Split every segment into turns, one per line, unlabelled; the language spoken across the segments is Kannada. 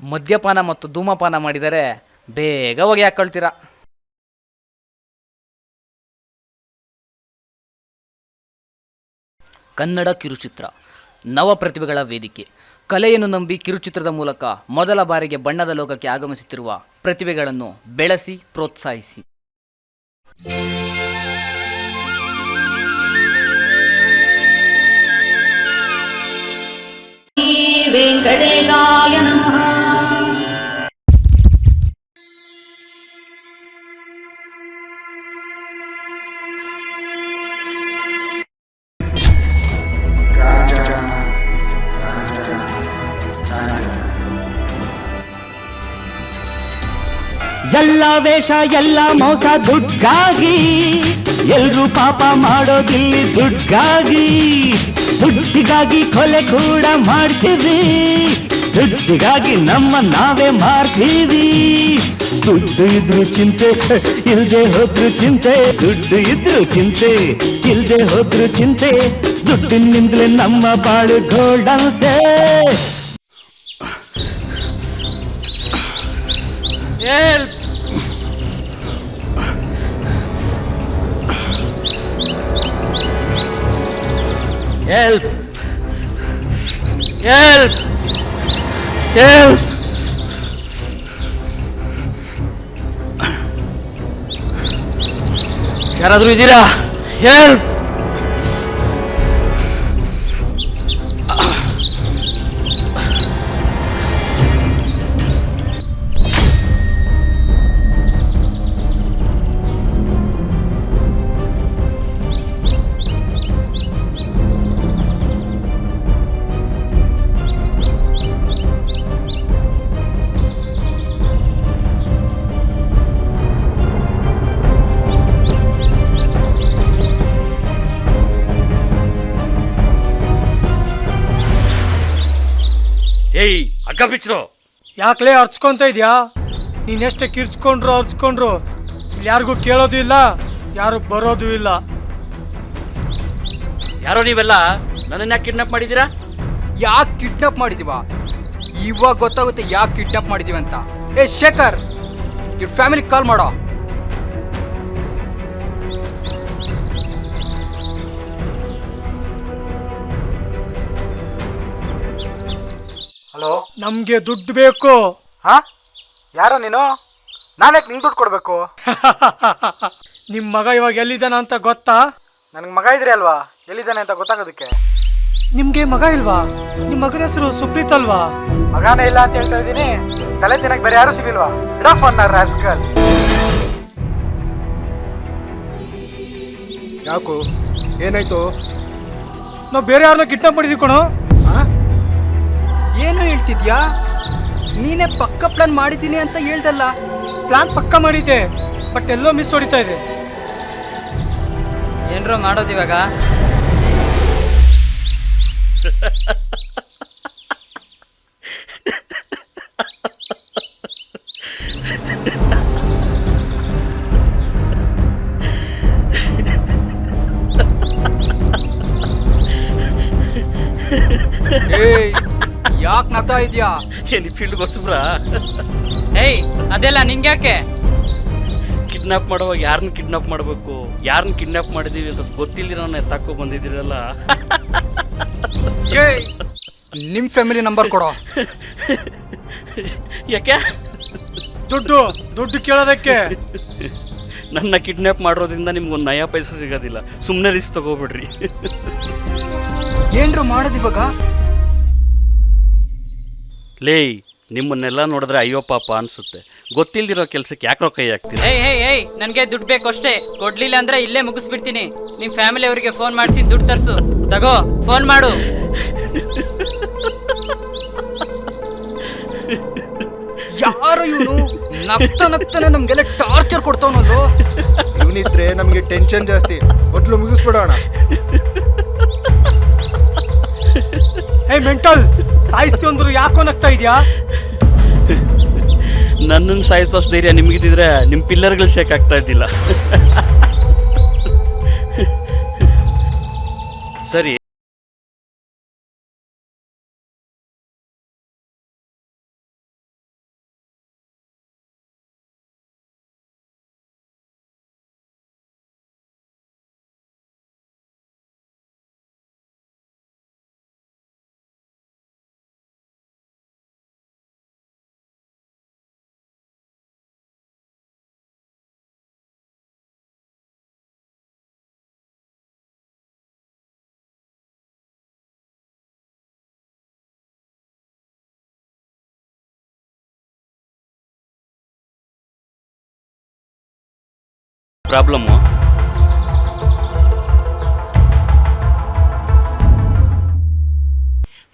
ಮದ್ಯಪಾನ ಮತ್ತು ಧೂಮಪಾನ ಮಾಡಿದರೆ ಬೇಗ ಹೊಗೆ ಹಾಕೊಳ್ತೀರಾ ಕನ್ನಡ ಕಿರುಚಿತ್ರ, ನವ ಪ್ರತಿಭೆಗಳ ವೇದಿಕೆ. ಕಲೆಯನ್ನು ನಂಬಿ ಕಿರುಚಿತ್ರದ ಮೂಲಕ ಮೊದಲ ಬಾರಿಗೆ ಬಣ್ಣದ ಲೋಕಕ್ಕೆ ಆಗಮಿಸುತ್ತಿರುವ ಪ್ರತಿಭೆಗಳನ್ನು ಬೆಳೆಸಿ, ಪ್ರೋತ್ಸಾಹಿಸಿ.
वेङ्कटेशाय नमः
ಎಲ್ಲ ವೇಷ ಎಲ್ಲ ಮೋಸ ದುಡ್ಗಾಗಿ ಎಲ್ರೂ ಪಾಪ ಮಾಡೋದಿಲ್ಲಿ ದುಡ್ಗಾಗಿ ದುಡ್ಡಿಗಾಗಿ ಕೊಲೆ ಕೂಡ ಮಾಡ್ತೀವಿ. ದುಡ್ಡಿಗಾಗಿ ನಮ್ಮ ನಾವೇ ಮಾರ್ತೀವಿ. ದುಡ್ಡು ಇದ್ರು ಚಿಂತೆ, ಇಲ್ದೆ ಹೋದ್ರು ಚಿಂತೆ. ದುಡ್ಡು ಇದ್ರು ಚಿಂತೆ, ಇಲ್ದೆ ಹೋದ್ರು ಚಿಂತೆ. ದುಡ್ಡಿನಿಂದಲೇ ನಮ್ಮ ಬಾಳು ಗೋಲ್ಡಂತೆ
Help! Help! Help! ಯಾರಾದ್ರೂ ಇದ್ದೀರಾ ಹೆಲ್ಪ್
ಏಯ್ ಅಕ್ಕ ಬಿಚ್ಚರು
ಯಾಕಲೇ ಅರ್ಚ್ಕೊಂತ ಇದ್ಯಾ? ನೀನೆಷ್ಟು ಕಿರ್ಚ್ಕೊಂಡ್ರು ಅರ್ಚ್ಕೊಂಡ್ರು ಇಲ್ಲಿ ಯಾರಿಗೂ ಕೇಳೋದು ಇಲ್ಲ ಯಾರು ಬರೋದು ಇಲ್ಲ.
ಯಾರೋ ನೀವೆಲ್ಲ ನನ್ನನ್ನ ಯಾಕೆ ಕಿಡ್ನಾಪ್ ಮಾಡಿದ್ದೀರಾ?
ಯಾಕೆ ಕಿಡ್ನಾಪ್ ಮಾಡಿದೀವ? ಇವಾಗ ಗೊತ್ತಾಗುತ್ತೆ ಯಾಕೆ ಕಿಡ್ನಾಪ್ ಮಾಡಿದೀವಿ ಅಂತ ಏ ಶೇಖರ್ ಇವ್ರ ಫ್ಯಾಮಿಲಿ ಕಾಲ್ ಮಾಡೋ.
ನಮ್ಗೆ ದುಡ್ಡು ಬೇಕು.
ಹಾ? ಯಾರೋ ನೀನು? ನಾನ್ಯಾಕೆ ನಿಂಗೆ ದುಡ್ಡು ಕೊಡಬೇಕು?
ನಿಮ್ ಮಗ ಇವಾಗ ಎಲ್ಲಿದ್ದಾನ ಅಂತ ಗೊತ್ತಾ?
ನನಗೆ ಮಗ ಇದ್ರಿ ಅಲ್ವಾ? ಎಲ್ಲಿದ್ದಾನೆ ಅಂತ ಗೊತ್ತಾಗೋದಕ್ಕೆ?
ನಿಮ್ಗೆ ಮಗ ಇಲ್ವಾ? ನಿಮ್ ಮಗನ ಹೆಸರು ಸುಪ್ರೀತ್ ಅಲ್ವಾ?
ಮಗನೇ ಇಲ್ಲ ಅಂತ ಹೇಳ್ತಾ ಇದ್ದೀನಿ. ತಲೆ ತಿನ್ನಕ್ಕೆ ಬೇರೆ ಯಾರು ಸಿಗಿಲ್ವಾ ಇಡೋ ಅನ್ನ ರಾಸ್ಕಲ್
ಯಾಕೋ? ಏನಾಯ್ತು?
ನಾವು ಬೇರೆ ಯಾರನ್ನ ಕಿಡ್ನಾಪ್ ಮಾಡಿದ್ವಿ ಕಣೋ.
ಏನು ಹೇಳ್ತಿದ್ಯಾ? ನೀನೇ ಪಕ್ಕ ಪ್ಲಾನ್ ಮಾಡಿದ್ದೀನಿ ಅಂತ ಹೇಳ್ದಲ್ಲ.
ಪ್ಲಾನ್ ಪಕ್ಕ ಮಾಡಿದ್ದೆ ಬಟ್ ಎಲ್ಲೋ ಮಿಸ್ ಹೊಡಿತಾ ಇದೆ.
ಏನ್ರೋ ಮಾಡೋದು ಇವಾಗ?
ಏಯ್ ಯಾಕೆ ನಗ್ತಾ ಇದೆಯಾ?
ಏನು ಫೀಲ್ಡ್ ಹೊಸಬ್ರಾ
ಏಯ್ ಅದೆಲ್ಲ ನಿಂಗ್ಯಾಕೆ?
ಕಿಡ್ನಾಪ್ ಮಾಡುವಾಗ ಯಾರನ್ನ ಕಿಡ್ನಾಪ್ ಮಾಡಬೇಕು? ಯಾರನ್ನ ಕಿಡ್ನಾಪ್ ಮಾಡಿದೀವಿ ಅಂತ ಗೊತ್ತಿಲ್ದಿರೋನ ಎತ್ತಾಕೋ ಬಂದಿದ್ದೀರಲ್ಲ?
ಏಯ್ ನಿಮ್ಮ ಫ್ಯಾಮಿಲಿ ನಂಬರ್ ಕೊಡೋ.
ಯಾಕೆ?
ದುಡ್ಡು ದುಡ್ಡು ಕೇಳೋದಕ್ಕೆ.
ನನ್ನ ಕಿಡ್ನಾಪ್ ಮಾಡೋದ್ರಿಂದ ನಿಮ್ಗೊಂದು ನಯಾ ಪೈಸೆ ಸಿಗೋದಿಲ್ಲ. ಸುಮ್ಮನೆ ರಿಸ್ಕ್ ತಗೋಬಿಡ್ರಿ.
ಏನ್ರು ಮಾಡೋದಿವಾಗ
ಲೇಯ್ ನಿಮ್ಮನ್ನೆಲ್ಲ ನೋಡಿದ್ರೆ ಅಯ್ಯೋ ಪಾಪ ಅನ್ಸುತ್ತೆ. ಗೊತ್ತಿಲ್ದಿರೋ ಕೆಲ್ಸಕ್ಕೆ ಯಾಕ್ರೋ ಕೈ ಹಾಕ್ತೀನಿ
ಏಯ್ ಏಯ್ ಏಯ್ ನನಗೆ ದುಡ್ಡು ಬೇಕು ಅಷ್ಟೇ. ಕೊಡ್ಲಿಲ್ಲ ಅಂದ್ರೆ ಇಲ್ಲೇ ಮುಗಿಸ್ಬಿಡ್ತೀನಿ. ನಿಮ್ಮ ಫ್ಯಾಮಿಲಿ ಅವರಿಗೆ ಫೋನ್ ಮಾಡಿಸಿ ದುಡ್ಡು ತರ್ಸು. ತಗೋ ಫೋನ್ ಮಾಡು.
ಯಾರು ಇವನು? ನಕ್ತ ನಗ್ತಾನೆ ನಮ್ಗೆಲ್ಲ ಟಾರ್ಚರ್ ಕೊಡ್ತಾವನದು
ಇವನಿದ್ರೆ ನಮಗೆ ಟೆನ್ಷನ್ ಜಾಸ್ತಿ. ಮೊದಲು ಮುಗಿಸ್ಬಿಡೋಣ.
ಏ ಮೆಂಟಲ್ ಸಾಯಿಸ್ತಿ ಅಂದ್ರು ಯಾಕೋ ನಗ್ತಾ ಇದೆಯಾ?
ನನ್ನನ್ನು ಸಾಯಿಸೋಷ್ಟು ಧೈರ್ಯ ನಿಮಗಿದ್ರೆ ನಿಮ್ಮ ಪಿಲ್ಲರ್ಗಳು ಶೇಕ್ ಆಗ್ತಾ ಇದ್ದಿಲ್ಲ. ಸರಿ. ಪ್ರಾಬ್ಲಮ್ಮು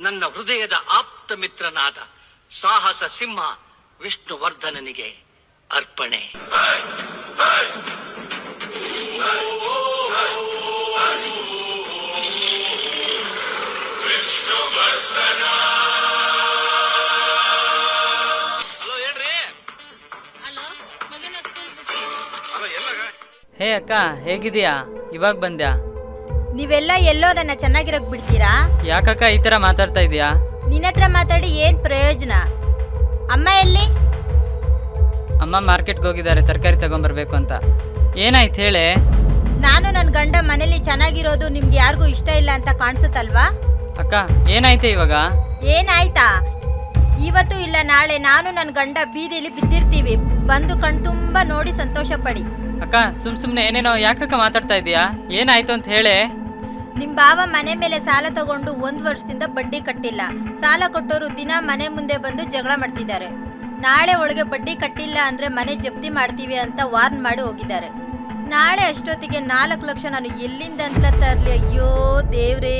ನನ್ನ ಹೃದಯದ ಆಪ್ತ ಮಿತ್ರನಾದ ಸಾಹಸ ಸಿಂಹ ವಿಷ್ಣುವರ್ಧನನಿಗೆ ಅರ್ಪಣೆ.
ಹೇ ಅಕ್ಕ ಹೇಗಿದೀಯಾ ಇವಾಗ ಬಂದ್ಯಾ?
ನೀವೆಲ್ಲ ಎಲ್ಲೋ ನನ್ನ ಚೆನ್ನಾಗಿರೋಕ್ ಬಿಡ್ತೀರಾ?
ಯಾಕಕ್ಕ ಈ ಥರ ಮಾತಾಡ್ತಾ ಇದೀಯಾ?
ನಿನ್ನ ಹತ್ರ ಮಾತಾಡಿ ಏನ್ ಪ್ರಯೋಜನ? ಅಮ್ಮ ಎಲ್ಲಿ?
ಅಮ್ಮ ಮಾರ್ಕೆಟ್ಗೆ ಹೋಗಿದ್ದಾರೆ ತರಕಾರಿ ತಗೊಂಬರ್ಬೇಕು ಅಂತ. ಏನಾಯ್ತು ಹೇಳೆ?
ನಾನು ನನ್ನ ಗಂಡ ಮನೇಲಿ ಚೆನ್ನಾಗಿರೋದು ನಿಮ್ಗೆ ಯಾರಿಗೂ ಇಷ್ಟ ಇಲ್ಲ ಅಂತ ಕಾಣಿಸುತ್ತಲ್ವಾ?
ಅಕ್ಕ ಏನಾಯ್ತು ಇವಾಗ?
ಏನಾಯ್ತಾ? ಇವತ್ತು ಇಲ್ಲ ನಾಳೆ ನಾನು ನನ್ನ ಗಂಡ ಬೀದಿಲಿ ಬಿದ್ದಿರ್ತೀವಿ. ಬಂದು ಕಣ್ತುಂಬ ನೋಡಿ ಸಂತೋಷ ಪಡಿ.
ಅಕ್ಕ ಸುಮ್ ಸುಮ್ನೆ ಏನೇನೋ ಯಾಕಕ್ಕ ಮಾತಾಡ್ತಾ ಇದೀಯಾ? ಏನಾಯ್ತು ಅಂತ ಹೇಳಿ.
ನಿಮ್ ಬಾವ ಮನೆ ಮೇಲೆ ಸಾಲ ತಗೊಂಡು ಒಂದ್ ವರ್ಷದಿಂದ ಬಡ್ಡಿ ಕಟ್ಟಿಲ್ಲ. ಸಾಲ ಕೊಟ್ಟವರು ದಿನ ಮನೆ ಮುಂದೆ ಬಂದು ಜಗಳ ಮಾಡ್ತಿದ್ದಾರೆ. ನಾಳೆ ಒಳಗೆ ಬಡ್ಡಿ ಕಟ್ಟಿಲ್ಲ ಅಂದ್ರೆ ಮನೆ ಜಪ್ತಿ ಮಾಡ್ತೀವಿ ಅಂತ ವಾರ್ನ್ ಮಾಡಿ ಹೋಗಿದ್ದಾರೆ. ನಾಳೆ ಅಷ್ಟೊತ್ತಿಗೆ ನಾಲ್ಕು ಲಕ್ಷ ನಾನು ಎಲ್ಲಿಂದ ಅಂತ ತರ್ಲಿ? ಅಯ್ಯೋ ದೇವ್ರೇ.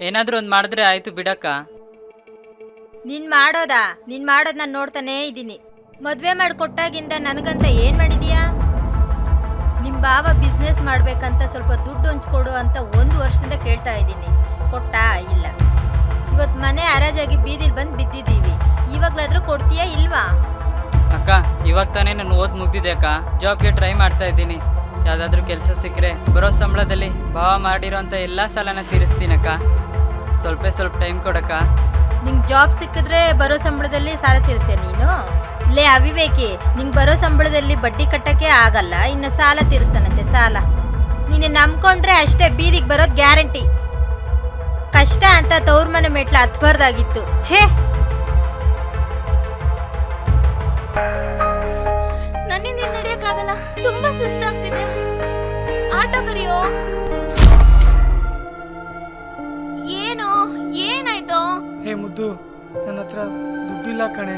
ಏನಾದ್ರೂ ಒಂದ್ ಮಾಡಿದ್ರೆ ಆಯ್ತು ಬಿಡಕ್ಕ.
ನಿನ್ ಮಾಡೋದಾ? ನಿನ್ ಮಾಡೋದ್ ನಾನು ನೋಡ್ತಾನೇ ಇದ್ದೀನಿ ಮದ್ವೆ ಮಾಡಿಕೊಟ್ಟಾಗಿಂದ ನನಗಂತ ಏನ್ ಮಾಡಿದೀಯಾ ನಿಮ್ ಬಾವ ಬಿಸ್ನೆಸ್ ಮಾಡಬೇಕಂತ ಸ್ವಲ್ಪ ದುಡ್ಡು ಹಂಚ್ಕೊಡು ಅಂತ ಒಂದು ವರ್ಷದಿಂದ ಕೇಳ್ತಾ ಇದ್ದೀನಿ. ಕೊಟ್ಟಾ ಇಲ್ಲ. ಇವತ್ತು ಮನೆ ಹರಾಜಾಗಿ ಬೀದಿಲಿ ಬಂದು ಬಿದ್ದಿದ್ದೀವಿ. ಇವಾಗಲಾದರೂ ಕೊಡ್ತೀಯಾ ಇಲ್ವಾ?
ಅಕ್ಕ ಇವಾಗ ತಾನೇ ನಾನು ಓದ್ ಮುಗ್ದಿದೆ ಅಕ್ಕ. ಜಾಬ್ಗೆ ಟ್ರೈ ಮಾಡ್ತಾ ಇದ್ದೀನಿ. ಯಾವುದಾದ್ರೂ ಕೆಲಸ ಸಿಕ್ಕರೆ ಬರೋ ಸಂಬಳದಲ್ಲಿ ಭಾವ ಮಾಡಿರೋಂಥ ಎಲ್ಲ ಸಾಲನ ತೀರಿಸ್ತೀನಕ್ಕ ಸ್ವಲ್ಪ ಸ್ವಲ್ಪ ಟೈಮ್ ಕೊಡಕ್ಕ.
ನಿಂಗೆ ಜಾಬ್ ಸಿಕ್ಕಿದ್ರೆ ಬರೋ ಸಂಬಳದಲ್ಲಿ ಸಾಲ ತೀರಿಸ್ತೀಯ ನೀನು? ಲೇ ಅವಿವೇಕಿ ನಿಂಗೆ ಬರೋ ಸಂಬಳದಲ್ಲಿ ಬಡ್ಡಿ ಕಟ್ಟಕ್ಕೆ ಆಗಲ್ಲ ಇನ್ನು ಸಾಲ ತೀರಿಸ್ತಾನಂತೆ ಸಾಲ. ನೀನು ನಂಬ್ಕೊಂಡ್ರೆ ಅಷ್ಟೇ ಬೀದಿಗೆ ಬರೋದು ಗ್ಯಾರಂಟಿ. ಕಷ್ಟ ಅಂತ ತವ್ರ ಮನೆ ಮೆಟ್ಲ ಹತ್ಬಾರ್ದಾಗಿತ್ತು ಛೇ!
ನನ್ನಿಂದ ನಡೆಯಕ್ಕಾಗಲ್ಲ. ತುಂಬಾ ಸುಸ್ತಾಗ್ತಿದೆ. ಆಟೋ ಕರಿಯೋ. ಏನು? ಏನಾಯ್ತು?
ಹೇ ಮುದ್ದು ನನ್ನ ಹತ್ರ ದುಡ್ಡಿಲ್ಲ ಕಣೆ.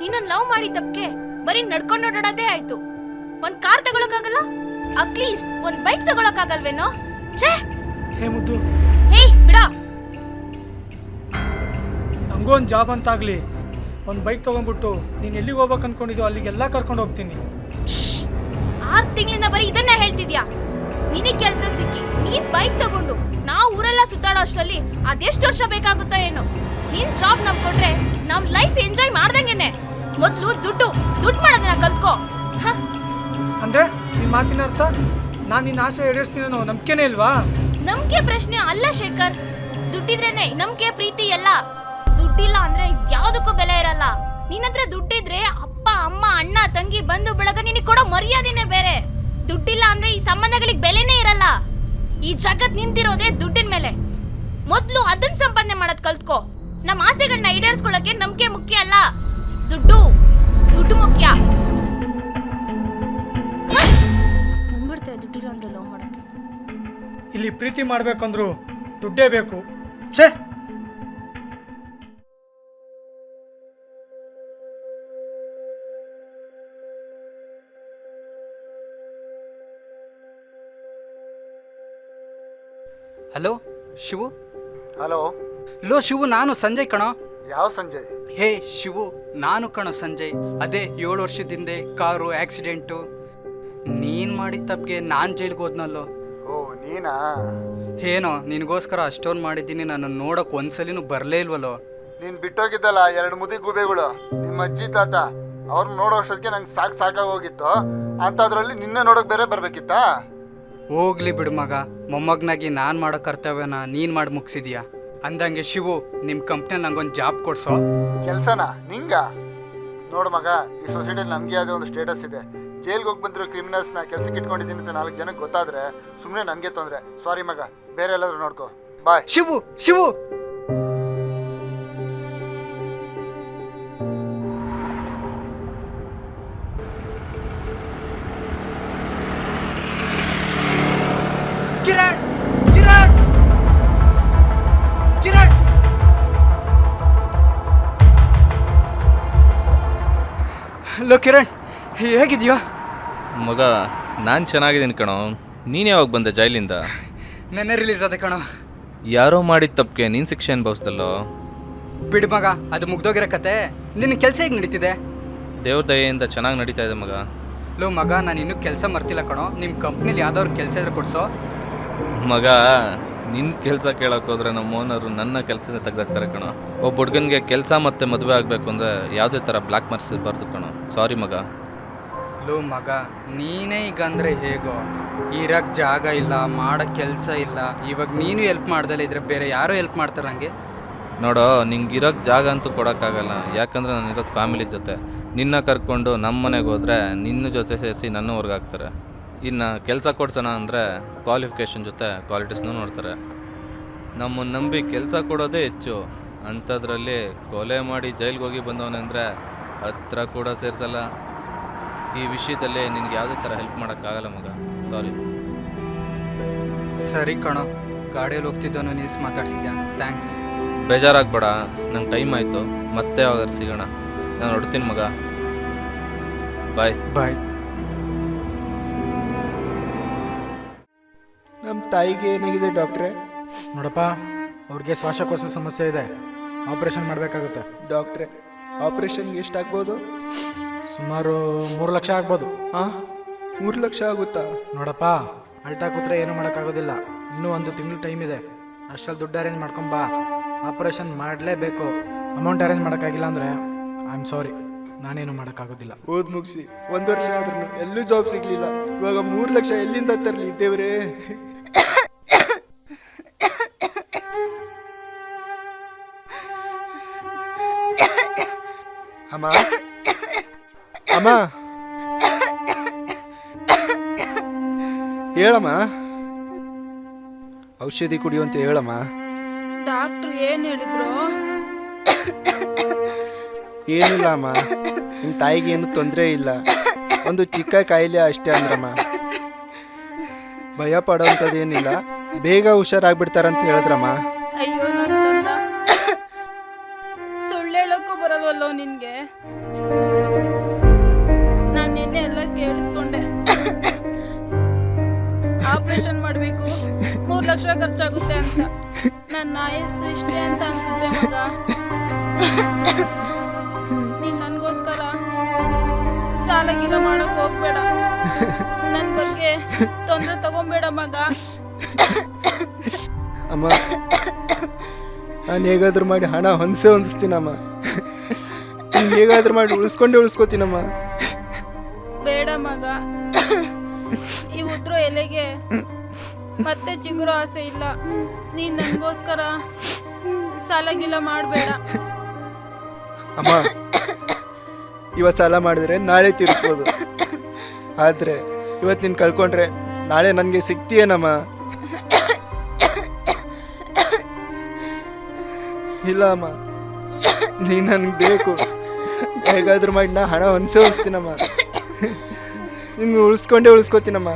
ನೀನನ್ ಲವ್ ಮಾಡಿ ತಪ್ಕೆ ಬರೀ ನಡ್ಕೊಂಡು ಓಡಾಡೋದೇ ಆಯ್ತು. ಒಂದ್ ಕಾರ್ ತಗೊಳಕ್ಕಾಗಲ್ಲ? ಅಟ್ಲೀಸ್ಟ್ ಒಂದ್ ಬೈಕ್ ತಗೊಳಕ್ಕಾಗಲ್ವೇನೋ? ಛೇ!
ಹೇ ಮುದ್ದು.
ಹೇ ಬಿಡ!
ನಂಗೂ ಒಂದು ಜಾಬ್ ಅಂತಾಗ್ಲಿ. ಒಂದು ಬೈಕ್ ತಗೊಂಡ್ಬಿಟ್ಟು ನೀನು ಎಲ್ಲಿಗೆ ಹೋಗ್ಬೇಕು ಅನ್ಕೊಂಡಿದ್ದು ಅಲ್ಲಿಗೆಲ್ಲ ಕರ್ಕೊಂಡು ಹೋಗ್ತೀನಿ.
ಆರ್ ತಿಂಗಳಿಂದ ಬರೀ ಇದನ್ನ ಹೇಳ್ತಿದ್ಯಾ? ನಿನಗೆ ಕೆಲಸ ಸಿಕ್ಕಿ ನೀನ್ ಬೈಕ್ ತಗೊಂಡು ನಾವು ಊರೆಲ್ಲ ಸುತ್ತಾಡೋ ಅಷ್ಟರಲ್ಲಿ ಅದೆಷ್ಟು ವರ್ಷ ಬೇಕಾಗುತ್ತೋ ಏನೋ? ನಿನ್ ಜಾಬ್ ನಂಬ್ಕೊಂಡ್ರೆ ನಮ್ ಲೈಫ್ ಎಂಜಾಯ್ ಮಾಡ್ದಂಗೆನೆ. ಮೊದ್ಲು ದುಡ್ಡು. ದುಡ್ಡು ಮಾಡೋದನ್ನ ಕಲ್ತ್ಕೋ. ಅಂದ್ರೆ
ಅಂದರೆ ನಿನ್ನ ಮಾತಿನ ಅರ್ಥ? ನಾನು ನಿನ್ನ ಆಸೆ ಈಡೇರಿಸ್ತೀನಿ ಅನ್ನೋ ನಂಬಿಕೆನೇ ಇಲ್ವಾ?
ನಂಬಿಕೆ ಪ್ರಶ್ನೆ ಅಲ್ಲ ಶೇಖರ್. ದುಡ್ಡಿದ್ರೇನೆ ನಂಬಿಕೆ ಪ್ರೀತಿ ಎಲ್ಲ. ದುಡ್ಡಿಲ್ಲ ಅಂದ್ರೆ ಇದ್ಯಾವುದಕ್ಕೂ ಬೆಲೆ ಇರಲ್ಲ. ನಿನ್ನತ್ರ ದುಡ್ಡಿದ್ರೆ ಅಪ್ಪ ಅಮ್ಮ ಅಣ್ಣ ತಂಗಿ ಬಂಧು ಬಳಗ ನಿನಗೆ ಕೊಡೋ ಮರ್ಯಾದೆನೇ ಬೇರೆ. ದುಡ್ಡಿಲ್ಲ ಅಂದ್ರೆ ಈ ಸಂಬಂಧಗಳಿಗೆ ಬೆಲೆನೇ ಇರಲ್ಲ. ಈ ಜಗತ್ ನಿಂತಿರೋದೇ ದುಡ್ಡಿನ ಮೇಲೆ. ಮೊದ್ಲು ಅದನ್ನ ಸಂಪಾದನೆ ಮಾಡೋದ್ ಕಲ್ತ್ಕೋ. ನಮ್ಮ ಆಸೆಗಳನ್ನ ಈಡೇರಿಸ್ಕೊಳ್ಳೋಕೆ ನಂಬಿಕೆ ಮುಖ್ಯ ಅಲ್ಲ. ದುಡ್ಡು. ದುಡ್ಡು ಮುಖ್ಯ. ಬಂದ್ಬಿಡ್ತೇವೆ ದುಡ್ಡಿಲ್ಲ ಅಂದ್ರೆ ಲವ್ ಮಾಡಕ್ಕೆ.
ಇಲ್ಲಿ ಪ್ರೀತಿ ಮಾಡ್ಬೇಕಂದ್ರು ದುಡ್ಡೇ ಬೇಕು. ಛೇ!
ಹಲೋ ಶಿವು?
ಹಲೋ?
ಲೋ ಶಿವು ನಾನು ಸಂಜಯ್ ಕಣೋ.
ಯಾವ ಸಂಜಯ್?
ಹೇ ಶಿವು ನಾನು ಕಣೋ ಸಂಜಯ್. ಅದೇ ಏಳು ವರ್ಷದ ಕಾರು ಆಕ್ಸಿಡೆಂಟು. ನೀನ್ ಮಾಡಿದ ತಪ್ಪಿಗೆ ನಾನು ಜೈಲ್ಗೆ ಹೋದ್ನಲ್ಲೋ?
ಓ ನೀನಾ?
ಏನೋ ನಿನಗೋಸ್ಕರ ಅಷ್ಟೊಂದು ಮಾಡಿದ್ದೀನಿ ನಾನು ನೋಡಕ್ ಒಂದ್ಸಲಿನೂ ಬರಲೇ ಇಲ್ವಲ್ಲೋ?
ನೀನ್ ಬಿಟ್ಟೋಗಿದ್ದಲ್ಲ ಎರಡು ಮುದಿ ಗುಬೆಗಳು. ನಿಮ್ಮ ಅಜ್ಜಿ ತಾತ ಅವ್ರನ್ನ ನೋಡೋ ಅಷ್ಟೊತ್ತಿಗೆ ನಂಗೆ ಸಾಕು ಸಾಕಾಗಿ ಹೋಗಿತ್ತು. ಅಂಥದ್ರಲ್ಲಿ ನಿನ್ನೆ ನೋಡೋಕೆ ಬೇರೆ ಬರಬೇಕಿತ್ತಾ?
ಹೋಗ್ಲಿ ಬಿಡು ಮಗ. ಮೊಮ್ಮಗನಾಗಿ ನಾನು ಮಾಡೋ ಕರ್ತವ್ಯನ ನೀನು ಮಾಡಿ ಮುಗಿಸಿದ್ಯಾ? ಅಂದಂಗೆ ಶಿವು ನಿಮ್ಮ ಕಂಪ್ನಿಯಲ್ಲಿ ನಂಗೊಂದು ಜಾಬ್ ಕೊಡ್ಸೋ.
ಕೆಲಸನಾ? ನಿಂಗ? ನೋಡು ಮಗ ಈ ಸೊಸೈಟಿಯಲ್ಲಿ ನಮಗೆ ಯಾವುದೇ ಒಂದು ಸ್ಟೇಟಸ್ ಇದೆ. ಜೈಲ್ಗೆ ಹೋಗಿ ಬಂದಿರೋ ಕ್ರಿಮಿನಲ್ಸ್ನ ಕೆಲ್ಸಕ್ಕೆ ಇಟ್ಕೊಂಡಿದ್ದೀನಿ ಅಂತ ನಾಲ್ಕು ಜನಕ್ಕೆ ಗೊತ್ತಾದ್ರೆ ಸುಮ್ಮನೆ ನನಗೆ ತೊಂದರೆ. ಸಾರಿ ಮಗ ಬೇರೆ ಎಲ್ಲಾದರೂ ನೋಡ್ಕೋ. ಬಾಯ್
ಶಿವು ಶಿವು! ಹಲೋ ಕಿರಣ್ ಹೇಗಿದ್ಯೋ
ಮಗ ನಾನು ಚೆನ್ನಾಗಿದ್ದೀನಿ ಕಣೋ. ನೀನು ಯಾವಾಗ ಬಂದೆ ಜೈಲಿಂದ?
ನೆನ್ನೆ ರಿಲೀಸ್ ಆದ ಕಣೋ.
ಯಾರೋ ಮಾಡಿದ ತಪ್ಪಿಗೆ ನೀನು ಶಿಕ್ಷೆ ಅನುಭವಿಸ್ದಲ್ಲೋ?
ಬಿಡು ಮಗ ಅದು ಮುಗ್ದೋಗಿರೋ ಕತೆ. ನಿನ್ನ ಕೆಲಸ ಹೇಗೆ ನಡೀತಿದೆ?
ದೇವ್ರ ದಯೆಯಿಂದ ಚೆನ್ನಾಗಿ ನಡೀತಾ ಇದೆ ಮಗ.
ಲೋ ಮಗ ನಾನು ಇನ್ನೂ ಕೆಲಸ ಮರ್ತಿಲ್ಲ ಕಣೋ. ನಿಮ್ಮ ಕಂಪ್ನಿಲಿ ಯಾವ್ದಾದ್ರು ಕೆಲಸ ಇದ್ರೆ ಕೊಡ್ಸೋ?
ಮಗ ನಿನ್ನ ಕೆಲಸ ಕೇಳೋಕ್ಕೋದ್ರೆ ನಮ್ಮ ಓನರು ನನ್ನ ಕೆಲಸದ ತೆಗ್ದಾಕ್ತಾರೆ ಕಣೋ. ಒಬ್ಬ ಹುಡುಗನಿಗೆ ಕೆಲಸ ಮತ್ತೆ ಮದುವೆ ಆಗಬೇಕು ಅಂದರೆ ಯಾವುದೇ ಥರ ಬ್ಲ್ಯಾಕ್ ಮಾರ್ಕ್ಸ್ ಇರಬಾರ್ದು ಕಣೋ. ಸಾರಿ ಮಗ.
ಲೋ ಮಗ ನೀನೇ ಈಗ ಅಂದರೆ ಹೇಗೋ? ಇರಕ್ ಜಾಗ ಇಲ್ಲ ಮಾಡಕ್ ಕೆಲಸ ಇಲ್ಲ. ಇವಾಗ ನೀನು ಹೆಲ್ಪ್ ಮಾಡ್ದಲ್ಲ ಇದ್ರೆ ಬೇರೆ ಯಾರು ಹೆಲ್ಪ್ ಮಾಡ್ತಾರೆ ನೋಡು
ನೋಡೋ ನಿಂಗೆ ಇರೋಕ್ಕೆ ಜಾಗ ಅಂತೂ ಕೊಡೋಕ್ಕಾಗಲ್ಲ. ಯಾಕಂದರೆ ನಾನು ಇರೋದು ಫ್ಯಾಮಿಲಿ ಜೊತೆ. ನಿನ್ನ ಕರ್ಕೊಂಡು ನಮ್ಮ ಮನೆಗೆ ಹೋದರೆ ನಿನ್ನ ಜೊತೆ ಸೇರಿಸಿ ನನ್ನ ಹೊರ್ಗೆ ಹಾಕ್ತಾರೆ. ಇನ್ನು ಕೆಲಸ ಕೊಡ್ಸೋಣ ಅಂದರೆ ಕ್ವಾಲಿಫಿಕೇಷನ್ ಜೊತೆ ಕ್ವಾಲಿಟೀಸ್ನೂ ನೋಡ್ತಾರೆ. ನಮ್ಮನ್ನು ನಂಬಿ ಕೆಲಸ ಕೊಡೋದೇ ಹೆಚ್ಚು. ಅಂಥದ್ರಲ್ಲಿ ಕೊಲೆ ಮಾಡಿ ಜೈಲಿಗೆ ಹೋಗಿ ಬಂದವನೆಂದರೆ ಹತ್ರ ಕೂಡ ಸೇರಿಸಲ್ಲ. ಈ ವಿಷಯದಲ್ಲಿ ನಿನಗೆ ಯಾವುದೇ ಥರ ಹೆಲ್ಪ್ ಮಾಡೋಕ್ಕಾಗಲ್ಲ ಮಗ. ಸಾರಿ
ಸರಿ ಕಣ. ಗಾಡಿಯಲ್ಲಿ ಹೋಗ್ತಿದ್ದವನು ನಿಲ್ಸಿ ಮಾತಾಡ್ಸಿದ್ಯಾ? ಥ್ಯಾಂಕ್ಸ್
ಬೇಜಾರಾಗಬೇಡ. ನಂಗೆ ಟೈಮ್ ಆಯಿತು. ಮತ್ತೆ ಯಾವಾಗ ಸಿಗೋಣ? ನಾನು ಹೊಡ್ತೀನಿ ಮಗ. ಬಾಯ್
ಬಾಯ್
ತಾಯಿಗೆ ಏನಾಗಿದೆ ಡಾಕ್ಟ್ರೆ?
ನೋಡಪ್ಪ ಅವ್ರಿಗೆ ಶ್ವಾಸಕೋಶ ಸಮಸ್ಯೆ ಇದೆ. ಆಪರೇಷನ್ ಮಾಡಬೇಕಾಗುತ್ತೆ.
ಡಾಕ್ಟ್ರೆ ಆಪರೇಷನ್ಗೆ ಎಷ್ಟಾಗ್ಬೋದು?
ಸುಮಾರು ಮೂರು ಲಕ್ಷ ಆಗ್ಬೋದು.
ಹಾಂ ಮೂರು ಲಕ್ಷ ಆಗುತ್ತಾ?
ನೋಡಪ್ಪ ಅಳ್ತಾ ಕೂತ್ರೆ ಏನೂ ಮಾಡೋಕ್ಕಾಗೋದಿಲ್ಲ. ಇನ್ನೂ ಒಂದು ತಿಂಗಳು ಟೈಮ್ ಇದೆ. ಅಷ್ಟರಲ್ಲಿ ದುಡ್ಡು ಅರೇಂಜ್ ಮಾಡ್ಕೊಂಬಾ ಆಪರೇಷನ್ ಮಾಡಲೇಬೇಕು. ಅಮೌಂಟ್ ಅರೇಂಜ್ ಮಾಡೋಕ್ಕಾಗಿಲ್ಲ ಅಂದರೆ ಐ ಆಮ್ ಸಾರಿ ನಾನೇನು ಮಾಡೋಕ್ಕಾಗೋದಿಲ್ಲ.
ಓದ್ ಮುಗಿಸಿ. ಒಂದು ವರ್ಷ ಆದ್ರೂ ಎಲ್ಲೂ ಜಾಬ್ ಸಿಗ್ಲಿಲ್ಲ. ಇವಾಗ ಮೂರು ಲಕ್ಷ ಎಲ್ಲಿಂದ ತರಲಿ ದೇವ್ರೇ? ಅಮ್ಮ? ಅಮ್ಮ? ಹೇಳಮ್ಮ. ಔಷಧಿ ಕುಡಿಯುವಂತ ಹೇಳಮ್ಮ.
ಡಾಕ್ಟ್ರು ಏನು ಹೇಳಿದ್ರು?
ಏನಿಲ್ಲ ಅಮ್ಮ. ನಿಮ್ಮ ತಾಯಿಗೆ ಏನು ತೊಂದರೆ ಇಲ್ಲ. ಒಂದು ಚಿಕ್ಕ ಕಾಯಿಲೆ ಅಷ್ಟೇ ಅಂದ್ರಮ್ಮ. ಭಯ ಪಡೋಂಥದ್ದೇನಿಲ್ಲ. ಬೇಗ ಹುಷಾರಾಗ್ಬಿಡ್ತಾರಂತ ಹೇಳಿದ್ರಮ್ಮ.
ಹೇಳೋಕ್ಕೂ ಬರಲ್ವಲ್ಲೋ ನಿನ್ಗೆ? ನಾನು ನಿನ್ನೆ ಎಲ್ಲ ಕೇಳಿಸ್ಕೊಂಡೆ. ಆಪರೇಷನ್ ಮಾಡಬೇಕು. ಮೂರು ಲಕ್ಷ ಖರ್ಚಾಗುತ್ತೆ ಅಂತ. ನನ್ನ ಆಯಸ್ಸು ಇಷ್ಟೇ ಅಂತ ಅನ್ಸುತ್ತೆ ಮಗ. ನೀನ್ ನನಗೋಸ್ಕರ ಸಾಲ ಗೀಲ ಮಾಡಕ್ ಹೋಗ್ಬೇಡ. ನನ್ನ ಬಗ್ಗೆ ತೊಂದರೆ ತಗೊಂಬೇಡ ಮಗ.
ಅಮ್ಮ, ನಾನು ಹೇಗಾದ್ರೂ ಮಾಡಿ ಹಣ ಹೊಂದಿಸೇ ಹೊಂದಿಸ್ತೀನಮ್ಮ. ನೀನ್ ಹೇಗಾದ್ರೂ ಮಾಡಿ ಉಳಿಸ್ಕೊಂಡೆ ಉಳಿಸ್ಕೋತೀನಮ್ಮ.
ಬೇಡ ಮಗ. ಈ ಉದ್ರ ಎಲೆಗೆ ಮತ್ತೆ ಚಿಗುರೋ ಆಸೆ ಇಲ್ಲ. ನೀನ್ ನನಗೋಸ್ಕರ ಸಾಲ ಗಿಲ್ಲ ಮಾಡಬೇಡ.
ಅಮ್ಮ ಇವತ್ತು ಸಾಲ ಮಾಡಿದ್ರೆ ನಾಳೆ ತಿರ್ಸ್ಬೋದು. ಆದರೆ ಇವತ್ತು ನೀನು ಕಳ್ಕೊಂಡ್ರೆ ನಾಳೆ ನನಗೆ ಸಿಗ್ತೀಯೇನಮ್ಮ? ಇಲ್ಲ ಅಮ್ಮ ನೀನು ನನಗೆ ಬೇಕು. ಹೇಗಾದ್ರೂ ಮಾಡಿ ನಾ ಹಣ ಹೊಂದಿಸೇ ಉಳಿಸ್ತೀನಮ್ಮ ನಿಮ್ಗೆ ಉಳಿಸ್ಕೊಂಡೇ ಉಳಿಸ್ಕೋತೀನಮ್ಮ.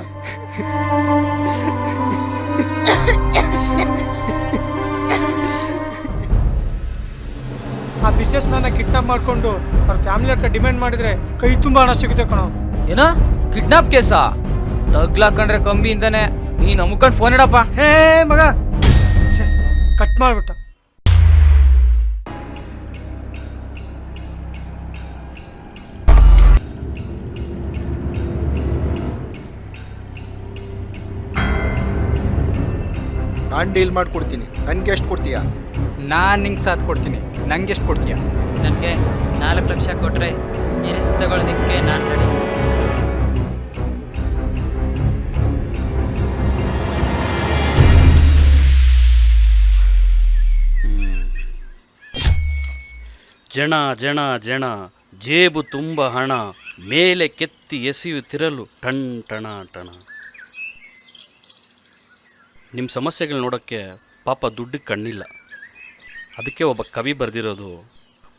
ಆ ಬಿಸ್ನೆಸ್ ಮ್ಯಾನ ಕಿಡ್ನಾಪ್ ಮಾಡ್ಕೊಂಡು ಅವ್ರ ಫ್ಯಾಮಿಲಿ ಹತ್ರ ಡಿಮ್ಯಾಂಡ್ ಮಾಡಿದ್ರೆ ಕೈ ತುಂಬ ಹಣ ಸಿಗುತ್ತೆ ಕಣೋ.
ಏನೋ? ಕಿಡ್ನಾಪ್ ಕೇಸಾ ತಗ್ಲಾಕಂಡ್ರೆ ಕಂಬಿಯಿಂದಾನೆ. ನೀನು ಅಮ್ಕೊಂಡು ಫೋನ್ ಇಡಪ್ಪ.
ಹೇ ಮಗ! ಛೆ, ಕಟ್ ಮಾಡ್ಬಿಟ್ಟ.
ನಾನು ಡೀಲ್ ಮಾಡಿಕೊಡ್ತೀನಿ. ನನಗೆ ಎಷ್ಟು ಕೊಡ್ತೀಯಾ?
ನಾನು ನಿಂಗೆ ಸಾಥ್ ಕೊಡ್ತೀನಿ. ನಂಗೆ ಎಷ್ಟು ಕೊಡ್ತೀಯ?
ನನಗೆ ನಾಲ್ಕು ಲಕ್ಷ ಕೊಟ್ಟರೆ ಇರಿಸಿ ತಗೊಳ್ಳೋದಕ್ಕೆ ನಾನು ರೆಡಿ
ಜಣ ಜಣ ಜಣ ಜೇಬು ತುಂಬ ಹಣ ಮೇಲೆ ಕೆತ್ತಿ ಎಸೆಯುತ್ತಿರಲು ಟಣ್ ಟಣ ಟಣ ನಿಮ್ಮ ಸಮಸ್ಯೆಗಳು ನೋಡೋಕ್ಕೆ ಪಾಪ ದುಡ್ಡು ಕಣ್ಣಿಲ್ಲ. ಅದಕ್ಕೆ ಒಬ್ಬ ಕವಿ ಬರೆದಿರೋದು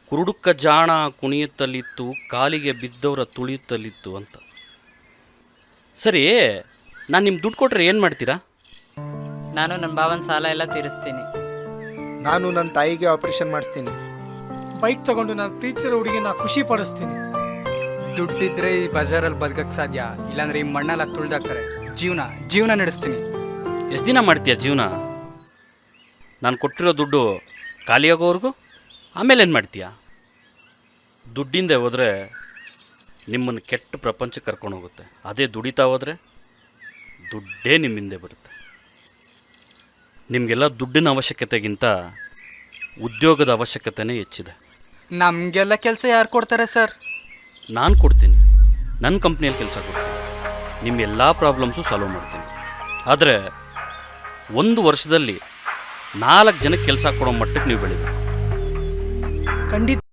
ಕುರುಡುಕ್ಕ ಜಾಣ ಕುಣಿಯುತ್ತಲಿತ್ತು ಕಾಲಿಗೆ ಬಿದ್ದವರ ತುಳಿಯುತ್ತಲಿತ್ತು ಅಂತ. ಸರಿ ನಾನು ನಿಮ್ಮ ದುಡ್ಡು ಕೊಟ್ಟರೆ ಏನು ಮಾಡ್ತೀರಾ?
ನಾನು ನನ್ನ ಭಾವನ ಸಾಲ ಎಲ್ಲ ತೀರಿಸ್ತೀನಿ.
ನಾನು ನನ್ನ ತಾಯಿಗೆ ಆಪರೇಷನ್ ಮಾಡಿಸ್ತೀನಿ.
ಬೈಕ್ ತಗೊಂಡು ನಾನು ಟೀಚರ್ ಹುಡುಗಿನ ಖುಷಿ ಪಡಿಸ್ತೀನಿ.
ದುಡ್ಡಿದ್ರೆ ಈ ಬಜಾರಲ್ಲಿ ಬದುಕಕ್ಕೆ ಸಾಧ್ಯ ಇಲ್ಲಾಂದ್ರೆ ಈ ಮಣ್ಣೆಲ್ಲ ತುಳಿದಾಕ್ತಾರೆ. ಜೀವನ ಜೀವನ ನಡೆಸ್ತೀನಿ.
ಎಷ್ಟು ದಿನ ಮಾಡ್ತೀಯ ಜೀವನ? ನಾನು ಕೊಟ್ಟಿರೋ ದುಡ್ಡು ಖಾಲಿಯಾಗೋವರೆಗೂ ಆಮೇಲೆ ಏನು ಮಾಡ್ತೀಯ? ದುಡ್ಡಿಂದ ಹೋದರೆ ನಿಮ್ಮನ್ನು ಕೆಟ್ಟ ಪ್ರಪಂಚಕ್ಕೆ ಕರ್ಕೊಂಡು ಹೋಗುತ್ತೆ. ಅದೇ ದುಡಿತಾ ಹೋದರೆ ದುಡ್ಡೇ ನಿಮ್ಮಿಂದೆ ಬರುತ್ತೆ. ನಿಮಗೆಲ್ಲ ದುಡ್ಡಿನ ಅವಶ್ಯಕತೆಗಿಂತ ಉದ್ಯೋಗದ ಅವಶ್ಯಕತೆನೇ ಹೆಚ್ಚಿದೆ.
ನಮಗೆಲ್ಲ ಕೆಲಸ ಯಾರು ಕೊಡ್ತಾರೆ ಸರ್?
ನಾನು ಕೊಡ್ತೀನಿ. ನನ್ನ ಕಂಪ್ನಿಯಲ್ಲಿ ಕೆಲಸ ಕೊಡ್ತೀನಿ. ನಿಮ್ಮ ಎಲ್ಲ ಪ್ರಾಬ್ಲಮ್ಸು ಸಾಲ್ವ್ ಮಾಡ್ತೀನಿ. ಆದರೆ ಒಂದು ವರ್ಷದಲ್ಲಿ ನಾಲ್ಕು ಜನಕ್ಕೆ ಕೆಲಸ ಕೊಡೋ ಮಟ್ಟಕ್ಕೆ ನೀವು ಬೆಳಿಬೇಕು.
ಖಂಡಿತ.